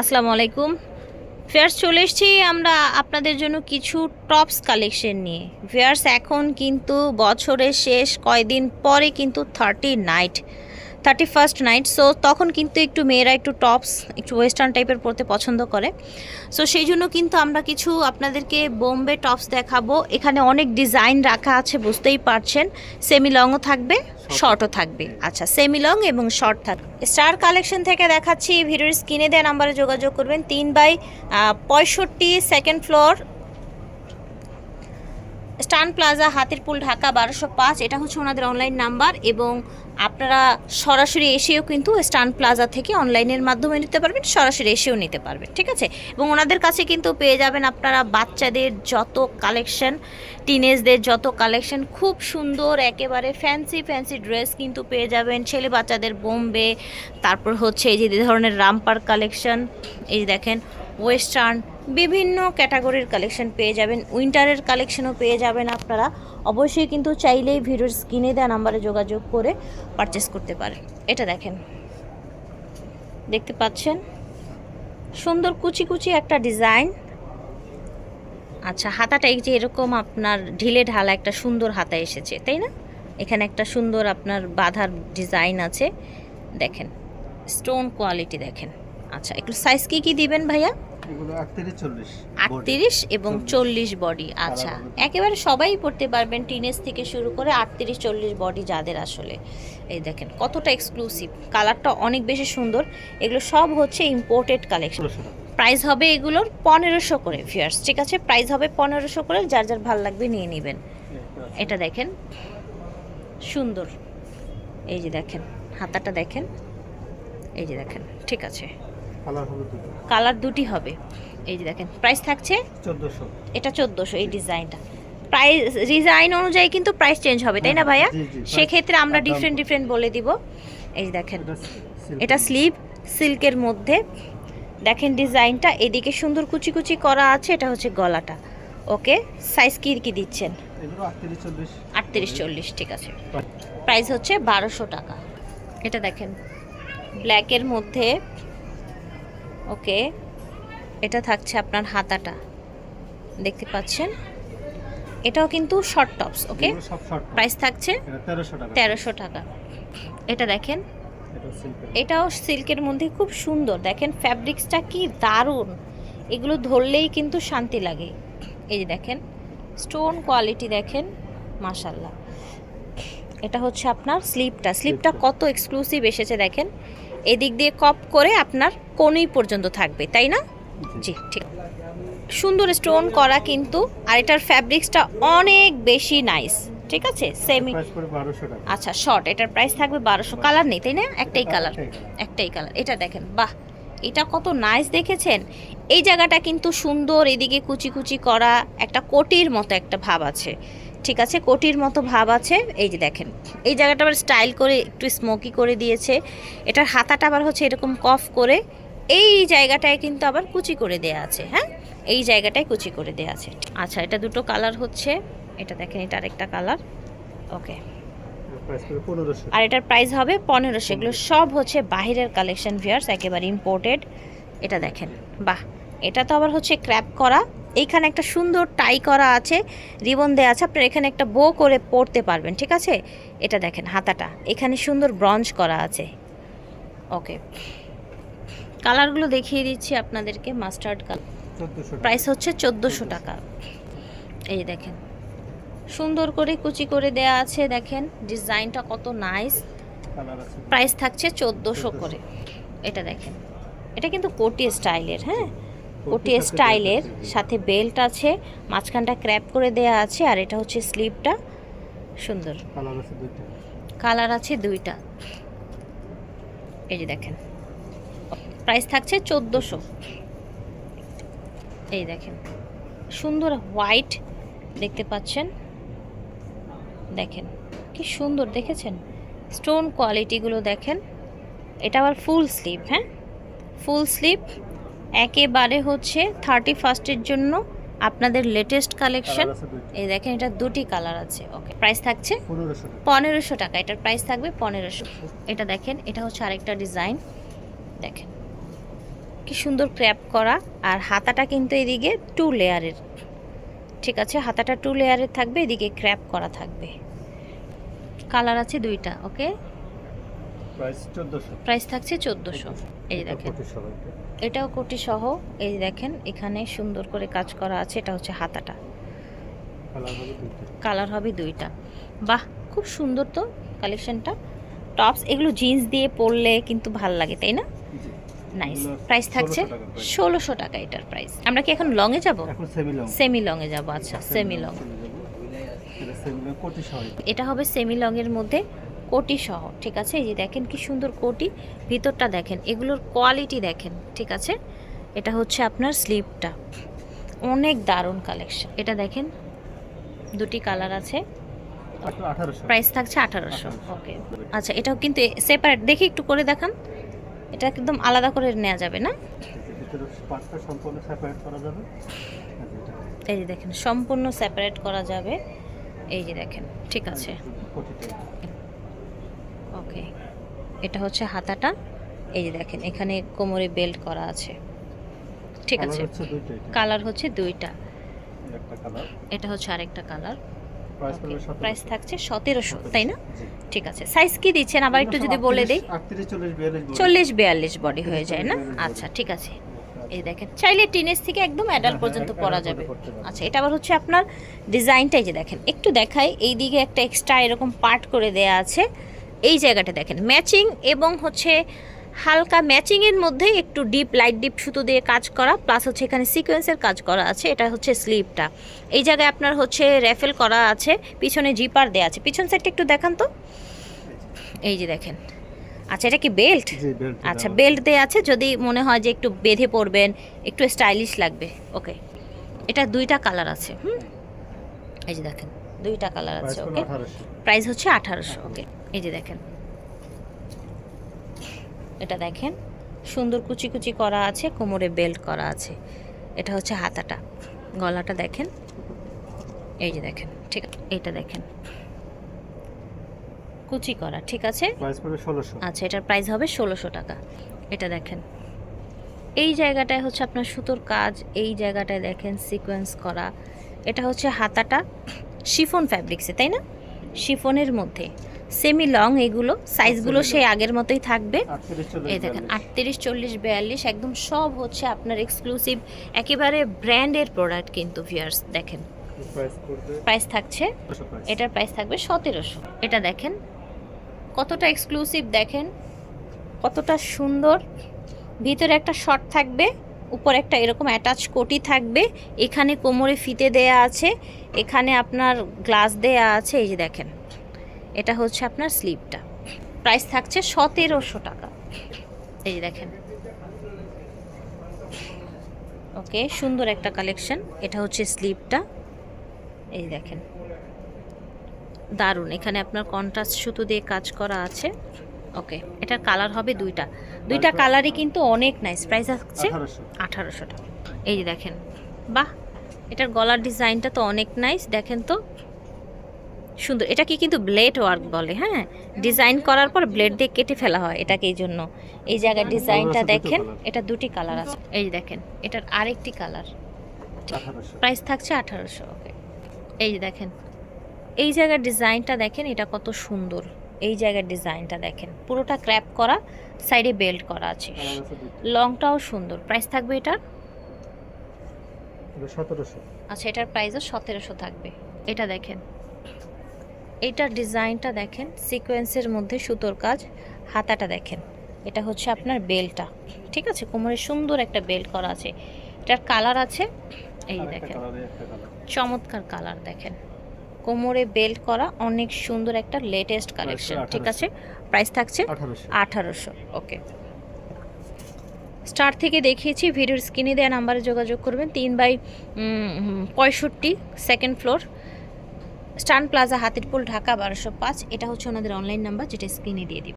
আসসালামু আলাইকুম। ফেয়ার্স চলে এসেছি আমরা আপনাদের জন্য কিছু টপস কালেকশন নিয়ে। ফেয়ার্স এখন কিন্তু বছরের শেষ, কয়দিন পরে কিন্তু thirty night. Thirty first night so তখন কিন্তু একটু মেয়েরা একটু টপস একটু ওয়েস্টার্ন টাইপের পরতে পছন্দ করে। সো সেই জন্য কিন্তু আমরা কিছু আপনাদেরকে বোম্বে টপস দেখাবো। এখানে অনেক ডিজাইন রাখা আছে বুঝতেই পারছেন। সেমি লংও থাকবে শর্টও থাকবে। আচ্ছা সেমি লং এবং শর্ট থাকবে স্টার কালেকশন থেকে দেখাচ্ছি ভিডিওর স্ক্রিনে দেওয়া নাম্বারে যোগাযোগ করবেন। তিন বাই পঁয়ষট্টি second floor Stan Plaza, Hatirpool, Dhaka বারোশো পাঁচ, এটা হচ্ছে ওনাদের অনলাইন নাম্বার এবং আপনারা সরাসরি এসেও কিন্তু স্টান প্লাজা থেকে অনলাইনের মাধ্যমে নিতে পারবেন, সরাসরি এসেও নিতে পারবেন, ঠিক আছে? এবং ওনাদের কাছে কিন্তু পেয়ে যাবেন আপনারা বাচ্চাদের যত কালেকশন টিনেজদের যত কালেকশন খুব সুন্দর, একেবারে ফ্যান্সি ফ্যান্সি ড্রেস কিন্তু পেয়ে যাবেন, ছেলে বাচ্চাদের বোম্বে, তারপর হচ্ছে এই যে ধরনের রামপার কালেকশন এই দেখেন ওয়েস্টার্ন বিভিন্ন ক্যাটাগরির কালেকশন পেয়ে যাবেন উইন্টারের কালেকশনও পেয়ে যাবেন আপনারা। অবশ্যই কিন্তু চাইলেই ভিডিওর স্ক্রিনে দেওয়া নাম্বারে যোগাযোগ করে পারচেস করতে পারেন। এটা দেখেন। দেখতে পাচ্ছেন? সুন্দর কুচি কুচি একটা ডিজাইন আচ্ছা হাতাটা এই যে এরকম আপনার ঢিলে ঢালা একটা সুন্দর হাতা এসেছে, তাই না? এখানে একটা সুন্দর আপনার বাঁধার ডিজাইন আছে। দেখেন স্টোন কোয়ালিটি দেখেন। আচ্ছা একটু সাইজ কি কি দিবেন ভাইয়া? এগুলো এবং চল্লিশ। বডি আচ্ছা। একেবারে সবাই পড়তে পারবেন টিনেজ থেকে শুরু করে আটত্রিশ চল্লিশ বডি যাদের আসলে। এই দেখেন কতটা এক্সক্লুসিভ কালারটা অনেক বেশি সুন্দর। এগুলো সব হচ্ছে ইম্পোর্টেড কালেকশন প্রাইস হবে এগুলোর পনেরোশো করে ফিয়ার্স ঠিক আছে? প্রাইস হবে পনেরোশো করে যার যার ভালো লাগবে নিয়ে নেবেন। এটা দেখেন সুন্দর। এই যে দেখেন হাতাটা দেখেন। এই যে দেখেন ঠিক আছে। কালার দুটো। হবে। এই যে দেখেন প্রাইস থাকছে চোদ্দোশো। এটা চোদ্দোশো এই ডিজাইনটা প্রাইস ডিজাইন অনুযায়ী কিন্তু প্রাইস চেঞ্জ হবে তাই না ভাইয়া? জি, price সেক্ষেত্রে আমরা ডিফারেন্ট ডিফারেন্ট বলে দিব। এই দেখেন এটা স্লিভ সিল্কের মধ্যে। দেখেন ডিজাইনটা এদিকে সুন্দর কুচি কুচি করা আছে এটা হচ্ছে গলাটা। ওকে সাইজ কি কি দিচ্ছেন? আটত্রিশ চল্লিশ। আটত্রিশ চল্লিশ ঠিক আছে। প্রাইস হচ্ছে বারোশো টাকা। এটা দেখেন ব্ল্যাকের মধ্যে ওকে এটা থাকছে আপনার হাতাটা। দেখতে পাচ্ছেন? এটাও কিন্তু শর্ট টপস ওকে? প্রাইস থাকছে তেরোশো টাকা। এটা দেখেন। এটাও সিল্কের মধ্যে। খুব সুন্দর। দেখেন ফ্যাব্রিক্সটা কি দারুণ। এগুলো ধরলেই কিন্তু শান্তি লাগে। এই যে দেখেন স্টোন কোয়ালিটি দেখেন মাশাল্লাহ এটা হচ্ছে আপনার স্লিপটা স্লিপটা কত এক্সক্লুসিভ এসেছে দেখেন? এদিক দিয়ে কপ করে আপনার কোনই পর্যন্ত থাকবে তাই না? জি। ঠিক। সুন্দর স্টোন করা কিন্তু আর এটার ফ্যাব্রিক্সটা অনেক বেশি নাইস ঠিক আছে? সেমি আচ্ছা শর্ট এটার প্রাইস থাকবে বারোশো। কালার নেই তাই না? একটাই কালার একটাই কালার এটা দেখেন বাহ! এটা কত নাইস দেখেছেন? এই জায়গাটা কিন্তু সুন্দর এদিকে কুচি কুচি করা একটা কোটির মতো একটা ভাব আছে। ঠিক আছে কোটির মতো ভাব আছে। এই যে দেখেন এই জায়গাটা আবার স্টাইল করে একটু স্মোকি করে দিয়েছে। এটার হাতাটা আবার হচ্ছে এরকম কফ করে এই জায়গাটায় কিন্তু আবার কুচি করে দেয়া আছে হ্যাঁ? এই জায়গাটায় কুচি করে দেয়া আছে। আচ্ছা এটা দুটো কালার হচ্ছে। এটা দেখেন এটা আরেকটা কালার। ওকে। আর এটার প্রাইস হবে পনেরোশো। এগুলো সব হচ্ছে বাহিরের কালেকশন ভিয়ার্স একেবারে ইম্পোর্টেড এটা দেখেন বাহ! এটা তো আবার হচ্ছে ক্র্যাপ করা। এইখানে একটা সুন্দর টাই করা আছে রিবন দেওয়া আছে। আপনার এখানে একটা বো করে পরতে পারবেন ঠিক আছে? এটা দেখেন হাতাটা। এখানে সুন্দর ব্রঞ্জ করা আছে। ওকে কালারগুলো দেখিয়ে দিচ্ছি আপনাদেরকে মাস্টার্ড কালার প্রাইস হচ্ছে চোদ্দোশো টাকা। এই দেখেন সুন্দর করে কুচি করে দেয়া আছে দেখেন ডিজাইনটা কত নাইস প্রাইস থাকছে চোদ্দোশো করে। এটা দেখেন এটা কিন্তু কোটি স্টাইলের হ্যাঁ? কোটি সাথে স্টাইলের। সাথে বেল্ট আছে মাঝখানটা ক্র্যাপ করে দেয়া আছে আর এটা হচ্ছে স্লিভটা সুন্দর। কালার আছে দুইটা। কালার আছে দুইটা। এই যে দেখেন। প্রাইস থাকছে চোদ্দোশো। এই দেখেন। সুন্দর হোয়াইট দেখতে পাচ্ছেন। দেখেন কি সুন্দর দেখেছেন? স্টোন কোয়ালিটিগুলো দেখেন। এটা আবার ফুল স্লিভ হ্যাঁ? ফুল স্লিভ একেবারে হচ্ছে থার্টি ফার্স্টের জন্য আপনাদের লেটেস্ট কালেকশন এই দেখেন এটা দুটি কালার আছে। ওকে প্রাইস থাকছে পনেরোশো টাকা। এটার প্রাইস থাকবে পনেরোশো। এটা দেখেন এটা হচ্ছে আরেকটা ডিজাইন দেখেন কি সুন্দর ক্র্যাপ করা। আর হাতাটা কিন্তু এদিকে টু লেয়ারের ঠিক আছে হাতাটা টু লেয়ারের থাকবে এদিকে ক্র্যাপ করা থাকবে। কালার আছে দুইটা ওকে প্রাইস থাকছে চোদ্দোশো। এই দেখেন। এটাও কোটি সহ এই দেখেন এখানে সুন্দর করে কাজ করা আছে। এটা হচ্ছে হাতাটা। কালার হবে দুইটা। বাহ খুব সুন্দর তো কালেকশনটা টপস এগুলো জিন্স দিয়ে পরলে কিন্তু ভালো লাগে তাই না? নাইস প্রাইস থাকছে 1600 টাকা price। ষোলোশো টাকা এটার প্রাইস আমরা কি এখন লংয়ে যাব? সেমি লংয়ে যাব আচ্ছা সেমি লং এটা হবে সেমি লংয়ের মধ্যে কোটি সহ ঠিক আছে? এই যে দেখেন কি সুন্দর কোটি ভিতরটা দেখেন এগুলোর কোয়ালিটি দেখেন ঠিক আছে? এটা হচ্ছে আপনার স্লিপটা অনেক দারুণ কালেকশন এটা দেখেন দুটি কালার আছে। প্রাইস থাকছে আঠারোশো। ওকে আচ্ছা এটাও কিন্তু সেপারেট দেখি একটু করে দেখান। এটা একদম আলাদা করে নেওয়া যাবে না? এই যে দেখেন সম্পূর্ণ সেপারেট করা যাবে। এই যে দেখেন ঠিক আছে। ওকে। এটা হচ্ছে হাতাটা। এই যে দেখেন এখানে কোমরে বেল্ট করা আছে। ঠিক আছে। কালার হচ্ছে দুইটা। এটা হচ্ছে আরেকটা কালার প্রাইস থাকছে সতেরোশো তাই না? ঠিক আছে। সাইজ কি দিচ্ছেন? আবার একটু যদি বলে দিই। চল্লিশ বিয়াল্লিশ বডি। হয়ে যায় না? আচ্ছা ঠিক আছে। এই দেখেন চাইলে টিনেজ থেকে একদম অ্যাডাল্ট হ্যাঁ, পর্যন্ত পরা যাবে। আচ্ছা এটা আবার হচ্ছে আপনার ডিজাইনটাই যে দেখেন। একটু দেখাই এই দিকে একটা এক্সট্রা এরকম পার্ট করে দেয়া আছে। এই জায়গাটা দেখেন। ম্যাচিং এবং হচ্ছে হালকা ম্যাচিংয়ের মধ্যে একটু ডিপ লাইট ডিপ সুতো দিয়ে কাজ করা প্লাস হচ্ছে এখানে সিকোয়েন্সের কাজ করা আছে এটা হচ্ছে স্লিপটা এই জায়গায় আপনার হচ্ছে র্যাফেল করা আছে পিছনে জিপার দেওয়া আছে। পিছন সাইডটা একটু দেখান তো। এই যে দেখেন। আচ্ছা এটা কি বেল্ট আচ্ছা বেল্ট দেওয়া আছে যদি মনে হয় যে একটু বেঁধে পড়বেন একটু স্টাইলিশ লাগবে। ওকে এটা দুইটা কালার আছে হুম? এই যে দেখেন দুইটা কালার আছে ওকে প্রাইস হচ্ছে আঠারোশো ওকে এই যে দেখেন। এটা দেখেন সুন্দর কুচি কুচি করা আছে কোমরে বেল্ট করা আছে। এটা হচ্ছে হাতাটা। গলাটা দেখেন। এই যে দেখেন ঠিক এটা দেখেন। কুচি করা ঠিক আছে? আচ্ছা এটার প্রাইস হবে ষোলোশো টাকা। এটা দেখেন। এই জায়গাটায় হচ্ছে আপনার সুতোর কাজ এই জায়গাটায় দেখেন সিকোয়েন্স করা। এটা হচ্ছে হাতাটা শিফন ফ্যাব্রিক্সে তাই না? শিফনের মধ্যে। সেমি লং এগুলো সাইজগুলো সেই আগের মতোই থাকবে। এই দেখেন আটত্রিশ চল্লিশ বিয়াল্লিশ একদম সব হচ্ছে আপনার এক্সক্লুসিভ একেবারে ব্র্যান্ডের প্রোডাক্ট কিন্তু ভিয়ার্স দেখেন। প্রাইস থাকছে এটার প্রাইস থাকবে সতেরোশো। এটা দেখেন কতটা এক্সক্লুসিভ দেখেন কতটা সুন্দর। ভিতরে একটা শর্ট থাকবে উপর একটা এরকম অ্যাটাচ কোটি থাকবে এখানে কোমরে ফিতে দেয়া আছে এখানে আপনার গ্লাস দেয়া আছে এই যে দেখেন। এটা হচ্ছে আপনার স্লিপটা। প্রাইস থাকছে সতেরোশো টাকা। এই দেখেন। ওকে সুন্দর একটা কালেকশন। এটা হচ্ছে স্লিপটা। এই দেখেন। দারুণ। এখানে আপনার কন্ট্রাস্ট সুতো দিয়ে কাজ করা আছে। ওকে এটার কালার হবে দুইটা। দুইটা কালারই কিন্তু অনেক নাইস প্রাইস আঠারোশো। আঠারোশো টাকা। এই যে দেখেন। বাহ! এটার গলার ডিজাইনটা তো অনেক নাইস দেখেন তো। সুন্দর। এটাকে কিন্তু ব্লেড ওয়ার্ক বলে হ্যাঁ? ডিজাইন করার পর ব্লেড দিয়ে কেটে ফেলা হয় এটাকে এই জন্য। এই জায়গার ডিজাইনটা দেখেন colour। এটা দুটি কালার আছে। এই দেখেন এটার আরেকটি কালার প্রাইস থাকছে আঠারোশো ওকে এই যে দেখেন এই জায়গার ডিজাইনটা দেখেন এটা কত সুন্দর। এই জায়গার ডিজাইনটা দেখেন পুরোটা ক্র্যাপ করা সাইডে বেল্ট করা আছে। লংটাও সুন্দর। প্রাইস থাকবে এটার? সতেরোশো। আচ্ছা এটার প্রাইসও সতেরোশো থাকবে। এটা দেখেন এটার ডিজাইনটা দেখেন সিকোয়েন্সের মধ্যে সুতোর কাজ হাতাটা দেখেন। এটা হচ্ছে আপনার বেলটা ঠিক আছে? কোমরে সুন্দর একটা বেল্ট করা আছে। এটার কালার আছে এই দেখেন। চমৎকার কালার দেখেন। কোমরে বেল্ট করা অনেক সুন্দর একটা লেটেস্ট কালেকশন ঠিক আছে? প্রাইস থাকছে আঠারোশো। আঠারোশো ওকে স্টার থেকে দেখিয়েছি ভিডিওর স্ক্রিনে দেওয়া নাম্বারে যোগাযোগ করবেন। তিন বাই পঁয়ষট্টি second floor Stan Plaza, Hatirpool, Dhaka, বারোশো পাঁচ। এটা হচ্ছে ওনাদের অনলাইন নাম্বার যেটা স্ক্রিনে দিয়ে দিব।